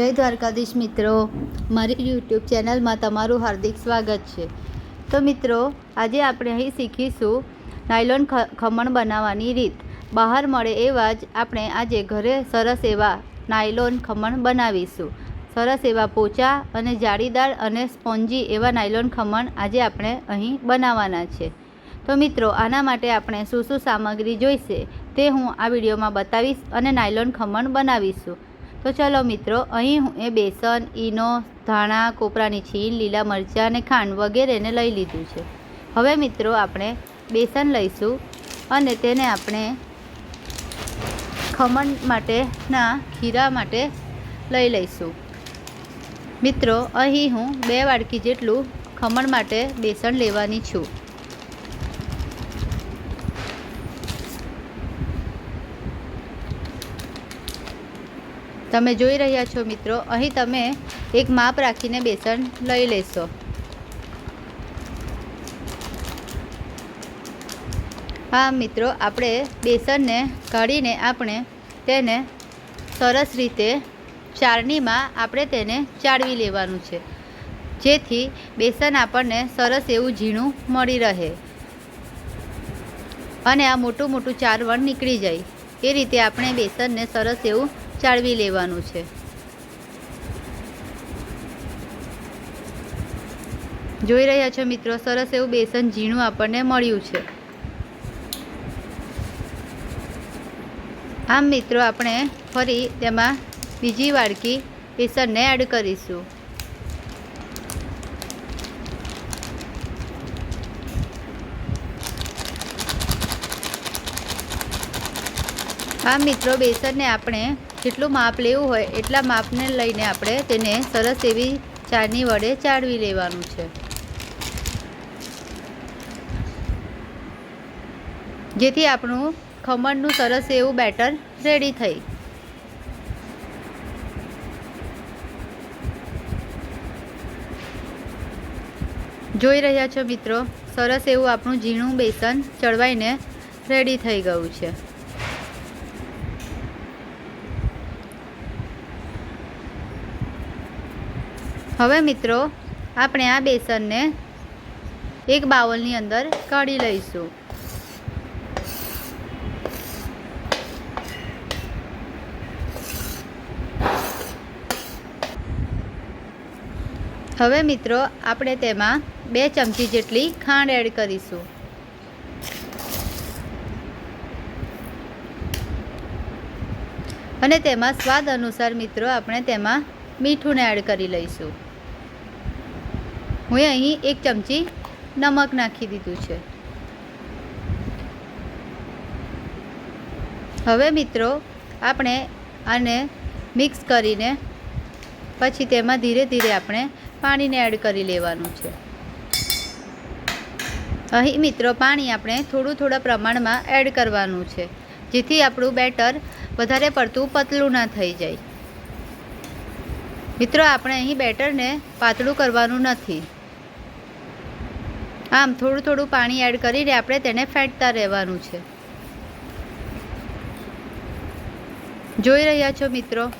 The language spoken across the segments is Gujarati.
જય દ્વારકાધીશ મિત્રો. મારી યુટ્યુબ ચેનલમાં તમારું હાર્દિક સ્વાગત છે. તો મિત્રો, આજે આપણે અહીં શીખીશું નાયલોન ખમણ બનાવવાની રીત. બહાર મળે એવા જ આપણે આજે ઘરે સરસ એવા નાયલોન ખમણ બનાવીશું. સરસ એવા પોચા અને જાળીદાર અને સ્પોન્જી એવા નાયલોન ખમણ આજે આપણે અહીં બનાવવાના છે. તો મિત્રો, આના માટે આપણે શું શું સામગ્રી જોઈશે તે હું આ વિડીયોમાં બતાવીશ અને નાયલોન ખમણ બનાવીશું. તો ચલો મિત્રો, અહીં હું એ બેસન, ઈનો, ધાણા, કોપરાની છીણ, લીલા મરચાં અને ખાંડ વગેરેને લઈ લીધું છે. હવે મિત્રો આપણે બેસન લઈશું અને તેને આપણે ખમણ માટેના ખીરા માટે લઈ લઈશું. મિત્રો, અહીં હું બે વાડકી જેટલું ખમણ માટે બેસન લેવાની છું. તમે જોઈ રહ્યા છો મિત્રો, અહીં તમે એક માપ રાખીને બેસન લઈ લેશો. હા મિત્રો, આપણે બેસનને કાઢીને આપણે તેને સરસ રીતે ચાળણીમાં આપણે તેને ચાળવી લેવાનું છે, જેથી બેસન આપણને સરસ એવું ઝીણું મળી રહે અને આ મોટું મોટું ચારવણ નીકળી જાય. એ રીતે આપણે બેસનને સરસ એવું ચાળવી લેવાનું છે. જોઈ રહ્યા છો મિત્રો, સરસ એવું બેસન ઝીણું આપણને મળ્યું છે. આમ મિત્રો, આપણે ફરી તેમાં બીજી વાડકી બેસનને એડ કરીશું. આ મિત્રો, બેસનને આપણે જેટલું માપ લેવું હોય એટલા માપને લઈને આપણે તેને સરસ એવી ચારની વડે ચાળવી લેવાનું છે. જેથી આપણું ખમણનું સરસ એવું બેટર રેડી થઈ. જોઈ રહ્યા છો મિત્રો, સરસ એવું આપણું ઝીણું બેસન ચડવાઈને રેડી થઈ ગયું છે. હવે મિત્રો, આપણે આ બેસનને એક બાઉલની અંદર કાઢી લઈશું. હવે મિત્રો, આપણે તેમાં બે ચમચી જેટલી ખાંડ એડ કરીશું. અને તેમાં સ્વાદ અનુસાર મિત્રો, આપણે તેમાં મીઠુંને એડ કરી લઈશું. હું અહીં એક ચમચી નમક નાખી દીધું છે. હવે મિત્રો, આપણે આને મિક્સ કરીને પછી તેમાં ધીરે ધીરે આપણે પાણીને એડ કરી લેવાનું છે. અહીં મિત્રો, પાણી આપણે થોડું થોડા પ્રમાણમાં એડ કરવાનું છે, જેથી આપણું બેટર વધારે પડતું પતલું ના થઈ જાય. મિત્રો, આપણે અહીં બેટરને પાતળું કરવાનું નથી. આમ થોડું થોડું પાણી એડ કરીને આપણે તેને ફેંટતા રહેવાનું છે. જોઈ રહ્યા છો મિત્રો?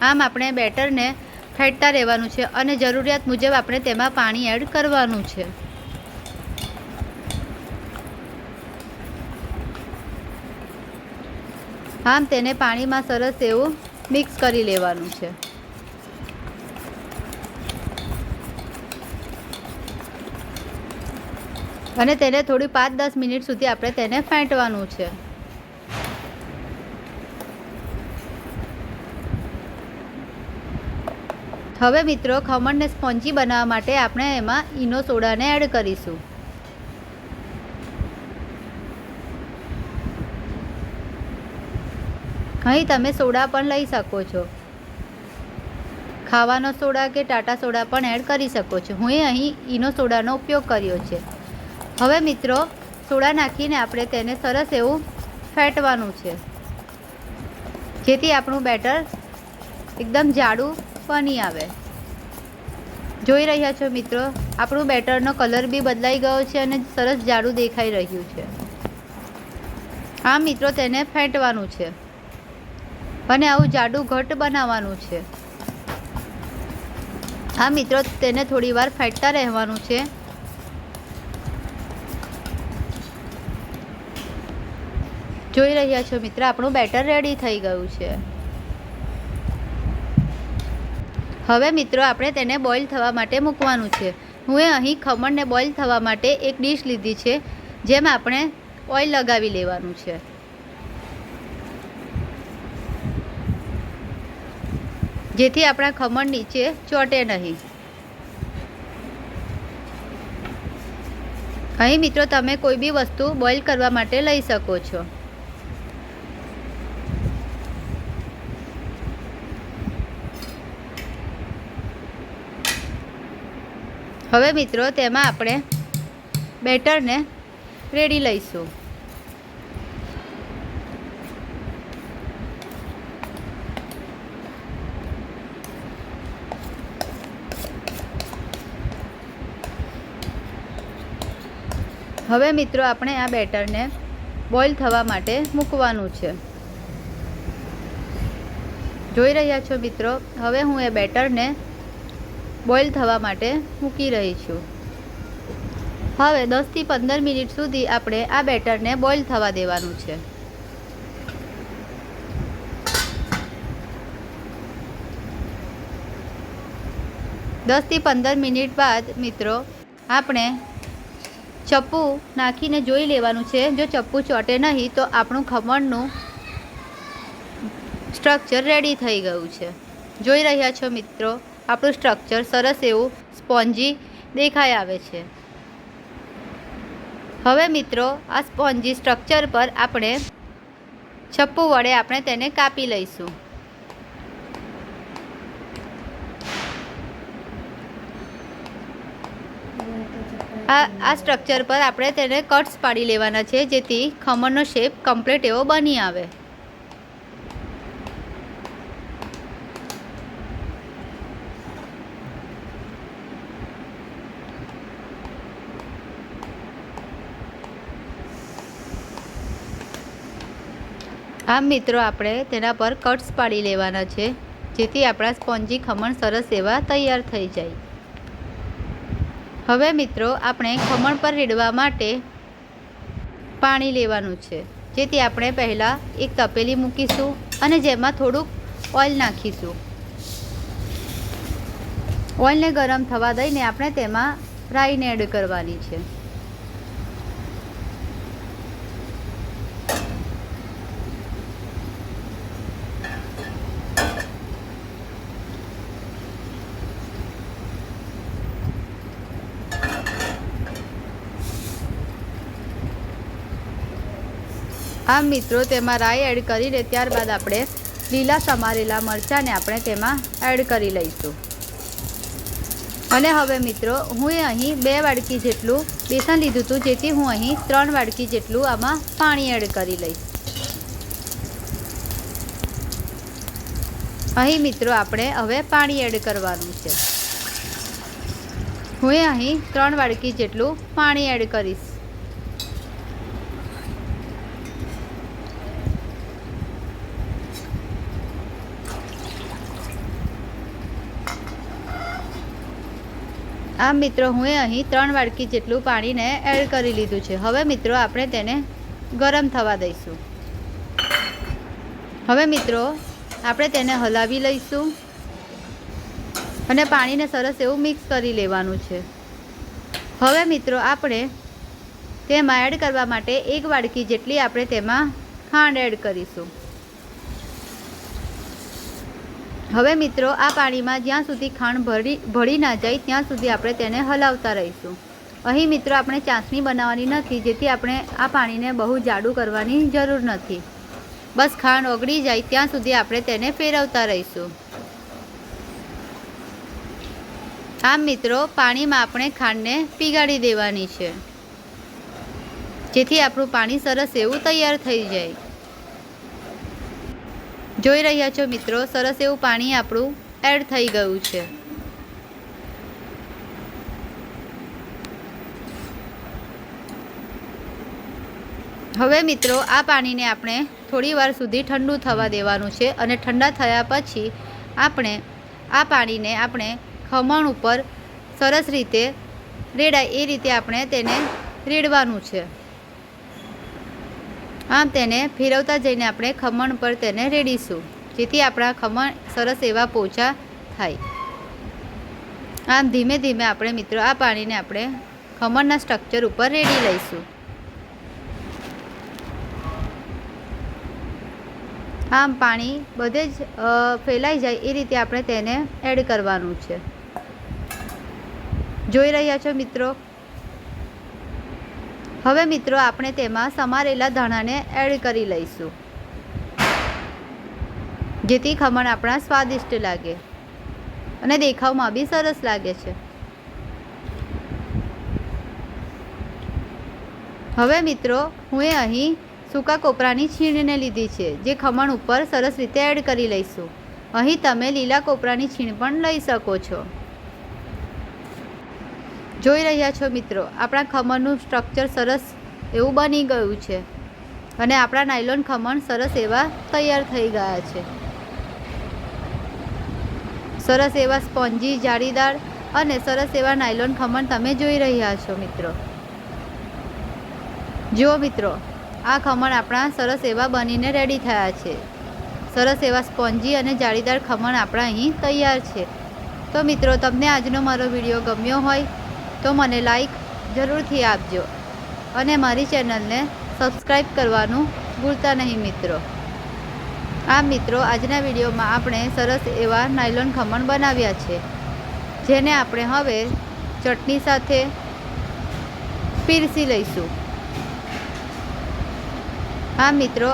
આમ આપણે બેટરને ફેંટતા રહેવાનું છે અને જરૂરિયાત મુજબ આપણે તેમાં પાણી એડ કરવાનું છે. આમ તેને પાણીમાં સરસ એવું મિક્સ કરી લેવાનું છે. અને તેને થોડી પાંચ દસ મિનિટ સુધી આપણે તેને ફેંટવાનું છે. હવે મિત્રો, ખમણને સ્પોન્જી બનાવવા માટે આપણે એમાં ઈનો સોડાને એડ કરીશું. અહીં તમે સોડા પણ લઈ શકો છો. ખાવાનો સોડા કે ટાટા સોડા પણ એડ કરી શકો છો. હું અહીં ઈનો સોડાનો ઉપયોગ કર્યો છે. હવે મિત્રો સોડા નાખીને આપણે તેને સરસ એવું ફેટવાનું છે. જેથી આપણું બેટર એકદમ જાડું બની આવે. જોઈ રહ્યા છો મિત્રો, આપણું બેટરનો કલર બી બદલાઈ ગયો છે અને સરસ જાડું દેખાઈ રહ્યું છે. આ મિત્રો તેને ફેંટવાનું છે. અને આવું જાડું ઘટ બનાવવાનું છે. આ મિત્રો, તેને થોડી વાર ફેટતા રહેવાનું છે. જોઈ રહ્યા છો મિત્ર, આપણું બેટર રેડી થઈ ગયું છે. હવે મિત્રો, આપણે તેને બોઇલ થવા માટે મૂકવાનું છે. હું એ અહીં ખમણને બોઇલ થવા માટે એક ડીશ લીધી છે, જેમાં આપણે ઓઇલ લગાવી લેવાનું છે. જેથી આપણા ખમણ નીચે ચોટે નહીં. અહીં મિત્રો, તમે કોઈ બી વસ્તુ બોઇલ કરવા માટે લઈ શકો છો. હવે મિત્રો, તેમાં આપણે બેટરને રેડી લઈશું. હવે મિત્રો, આપણે આ બેટરને બોઇલ થવા માટે મૂકવાનું છે. જોઈ રહ્યા છો મિત્રો? હવે હું એ બેટરને બોઇલ થવા માટે મૂકી રહી છું. હવે દસથી પંદર મિનિટ સુધી આપણે આ બેટરને બોઇલ થવા દેવાનું છે. દસથી પંદર મિનિટ બાદ મિત્રો આપણે ચપ્પુ નાખીને જોઈ લેવાનું છે. જો ચપ્પુ ચોટે નહીં તો આપણું ખમણનું સ્ટ્રક્ચર રેડી થઈ ગયું છે. જોઈ રહ્યા છો મિત્રો? આપણું સ્ટ્રક્ચર સરસ એવું સ્પોન્જી દેખાઈ આવે છે. હવે મિત્રો, આ સ્પોન્જી સ્ટ્રક્ચર પર આપણે છપ્પુ વડે આપણે તેને કાપી લઈશું. આ આ સ્ટ્રક્ચર પર આપણે તેને કટ્સ પાડી લેવાના છે, જેથી ખમણનો શેપ કમ્પ્લીટ એવો બની આવે. આમ મિત્રો, આપણે તેના પર કટ્સ પાડી લેવાના છે, જેથી આપણા સ્પોન્જી ખમણ સરસ એવા તૈયાર થઈ જાય. હવે મિત્રો, આપણે ખમણ પર રેડવા માટે પાણી લેવાનું છે, જેથી આપણે પહેલાં એક તપેલી મૂકીશું અને જેમાં થોડુંક ઓઇલ નાખીશું. ઓઇલને ગરમ થવા દઈને આપણે તેમાં રાઈને એડ કરવાની છે. આમ મિત્રો, તેમાં રાઈ એડ કરીને ત્યારબાદ આપણે લીલા સમારેલા મરચાંને આપણે તેમાં એડ કરી લઈશું. અને હવે મિત્રો, હું અહીં બે વાડકી જેટલું બેસન લીધું હતું, જેથી હું અહીં ત્રણ વાડકી જેટલું આમાં પાણી એડ કરી લઈશ. અહીં મિત્રો, આપણે હવે પાણી એડ કરવાનું છે. હું અહીં ત્રણ વાડકી જેટલું પાણી એડ કરીશ. આમ મિત્રો, હું અહીં ત્રણ વાડકી જેટલું પાણીને એડ કરી લીધું છે. હવે મિત્રો, આપણે તેને ગરમ થવા દઈશું. હવે મિત્રો, આપણે તેને હલાવી લઈશું અને પાણીને સરસ એવું મિક્સ કરી લેવાનું છે. હવે મિત્રો, આપણે તેમાં એડ કરવા માટે એક વાડકી જેટલી આપણે તેમાં ખાંડ એડ કરીશું. હવે મિત્રો, આ પાણીમાં જ્યાં સુધી ખાંડ ભરી, ભળી ના જાય, ત્યાં સુધી આપણે તેને હલાવતા રહીશું. અહીં મિત્રો, આપણે ચાસણી બનાવવાની નથી, જેથી આપણે આ પાણીને બહુ જાડું કરવાની જરૂર નથી. બસ ખાંડ ઓગળી જાય, ત્યાં સુધી આપણે તેને ફેરવતા રહીશું. આમ મિત્રો, પાણીમાં આપણે ખાંડને પીગાડી દેવાની છે, જેથી આપણું પાણી સરસ એવું તૈયાર થઈ જાય. જોઈ રહ્યા છો મિત્રો, સરસ એવું પાણી આપણું એડ થઈ ગયું છે. હવે મિત્રો, આ પાણીને આપણે થોડી વાર સુધી ઠંડુ થવા દેવાનું છે અને ઠંડા થયા પછી આપણે આ પાણીને આપણે ખમણ ઉપર સરસ રીતે રેડાય, એ રીતે આપણે તેને રેડવાનું છે. આમ તેને ફેરવતા જઈને આપણે ખમણ પર તેને રેડીશું, જેથી આપણા ખમણ સરસ એવા પોચા થાય. આમ ધીમે ધીમે આપણે મિત્રો આ પાણીને આપણે ખમણના સ્ટ્રક્ચર ઉપર રેડી લઈશું. આમ પાણી બધે જ ફેલાઈ જાય એ રીતે આપણે તેને એડ કરવાનું છે. જોઈ રહ્યા છો મિત્રો? હવે મિત્રો, આપણે તેમાં સમારેલા ધાણાને એડ કરી લઈશું. જેથી ખમણ આપણા સ્વાદિષ્ટ લાગે અને દેખાવમાં બી સરસ લાગે છે. હવે મિત્રો, હું એ અહીં સૂકા કોપરાની છીણને લીધી છે, જે ખમણ ઉપર સરસ રીતે એડ કરી લઈશું. અહીં તમે લીલા કોપરાની છીણ પણ લઈ શકો છો. જોઈ રહ્યા છો મિત્રો, આપણા ખમણનું સ્ટ્રક્ચર સરસ એવું બની ગયું છે અને આપણા નાયલોન ખમણ સરસ એવા તૈયાર થઈ ગયા છે. સરસ એવા સ્પોન્જી, જાળીદાર અને સરસ એવા નાયલોન ખમણ તમે જોઈ રહ્યા છો મિત્રો. જુઓ મિત્રો, આ ખમણ આપણા સરસ એવા બનીને રેડી થયા છે. સરસ એવા સ્પોન્જી અને જાળીદાર ખમણ આપણા અહીં તૈયાર છે. તો મિત્રો, તમને આજનો મારો વીડિયો ગમ્યો હોય તો મને લાઈક જરૂરથી આપજો. અને મારી ચેનલને સબસ્ક્રાઈબ કરવાનું ભૂલતા નહીં મિત્રો. આ મિત્રો, આજના વિડીયોમાં આપણે સરસ એવા નાયલોન ખમણ બનાવ્યા છે, જેને આપણે હવે ચટણી સાથે પીરસી લઈશું. આ મિત્રો,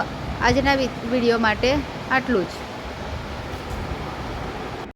આજના વીડિયો માટે આટલું જ.